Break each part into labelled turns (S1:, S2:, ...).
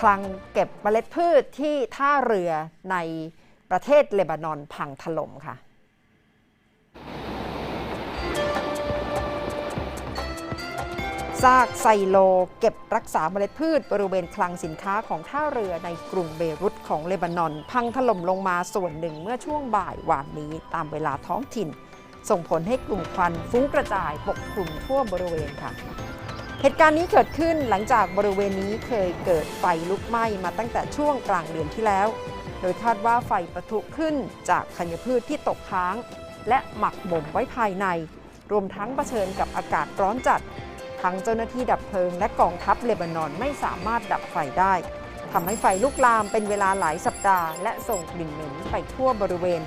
S1: คลังเก็บเมล็ดพืชที่ท่าเรือในประเทศเลบานอนพังถล่มค่ะ ซากไซโลเก็บรักษาเมล็ดพืชบริเวณคลังสินค้าของท่าเรือในกรุงเบรุตของเลบานอน พังถล่มลงมาส่วนหนึ่งเมื่อช่วงบ่ายวานนี้ตามเวลาท้องถิ่น ส่งผลให้กลุ่มควันฟุ้งกระจายปกคลุมทั่วบริเวณค่ะ เหตุการณ์นี้เกิดขึ้นหลังจากบริเวณนี้เคยเกิดไฟลุกไหม้มาตั้งแต่ช่วงกลางเดือนที่แล้ว โดยคาดว่าไฟประทุขึ้นจากธัญพืชที่ตกค้าง และหมักบ่มไว้ภายใน รวมทั้งเผชิญกับอากาศร้อนจัด ทั้งเจ้าหน้าที่ดับเพลิงและกองทัพเลบานอนไม่สามารถดับไฟได้ทำให้ไฟลุกลามเป็นเวลาหลายสัปดาห์และส่งกลิ่นเหม็นไปทั่วบริเวณ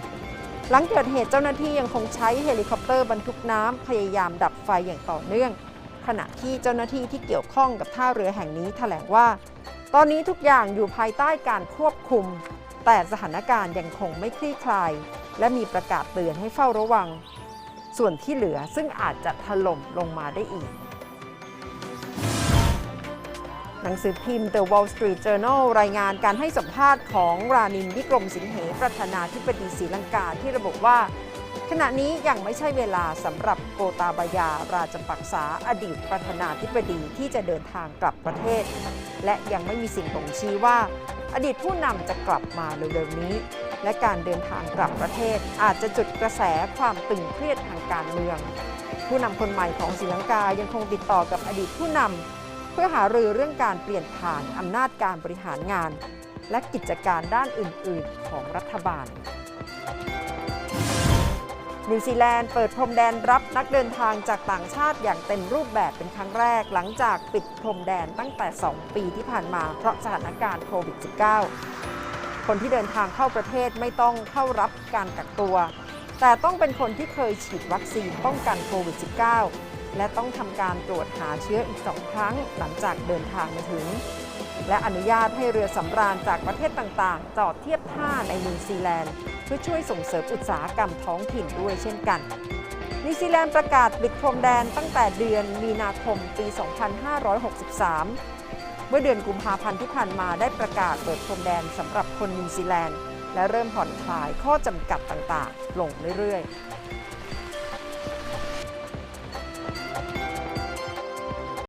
S1: หลังเกิดเหตุเจ้าหน้าที่ยังคงใช้เฮลิคอปเตอร์บรรทุกน้ำพยายามดับไฟอย่างต่อเนื่อง ขณะที่เจ้าหน้าที่ที่เกี่ยวข้องกับท่าเรือแห่งนี้แถลงว่า ตอนนี้ทุกอย่างอยู่ภายใต้การควบคุม แต่สถานการณ์ยังคงไม่คลี่คลาย และมีประกาศเตือนให้เฝ้าระวัง ส่วนที่เหลือซึ่งอาจจะถล่มลงมาได้อีกหนังสือพิมพ์ The Wall Street Journal รายงานการให้สัมภาษณ์ของรานินวิกรมสิงเหประธานาธิบดีศรีลังกาที่ระบุว่า ขณะนี้ยังไม่ใช่เวลาสำหรับโกตาบายาราชปักษาอดีตประธานาธิบดีที่จะเดินทางกลับประเทศ และยังไม่มีสิ่งบ่งชี้ว่า อดีตผู้นำจะกลับมาเร็วๆนี้ และการเดินทางกลับประเทศอาจจะจุดกระแสความตึงเครียดทางการเมือง ผู้นำคนใหม่ของศรีลังกายังคงติดต่อกับอดีตผู้นำเพื่อหารือเรื่องการเปลี่ยนผ่านอำนาจการบริหารงาน และกิจการด้านอื่นๆของรัฐบาล นิวซีแลนด์เปิดพรมแดนรับนักเดินทางจากต่างชาติอย่างเต็มรูปแบบเป็นครั้งแรก หลังจากปิดพรมแดนตั้งแต่ 2 ปีที่ผ่านมาเพราะสถานการณ์โควิด -19 คนที่เดินทางเข้าประเทศไม่ต้องเข้ารับการกักตัว แต่ต้องเป็นคนที่เคยฉีดวัคซีนป้องกันโควิด -19 และต้องทำการตรวจหาเชื้ออีกสองครั้งหลังจากเดินทางมาถึง และอนุญาตให้เรือสำราญจากประเทศต่างๆจอดเทียบท่าในนิวซีแลนด์ เพื่อช่วยส่งเสริมอุตสาหกรรมท้องถิ่นด้วยเช่นกัน นิวซีแลนด์ประกาศปิดพรมแดนตั้งแต่เดือนมีนาคมปี 2563 เมื่อเดือนกุมภาพันธ์ที่ผ่านมาได้ประกาศเปิดพรมแดนสำหรับคนนิวซีแลนด์ และเริ่มผ่อนคลายข้อจำกัดต่างๆ ลงเรื่อยๆ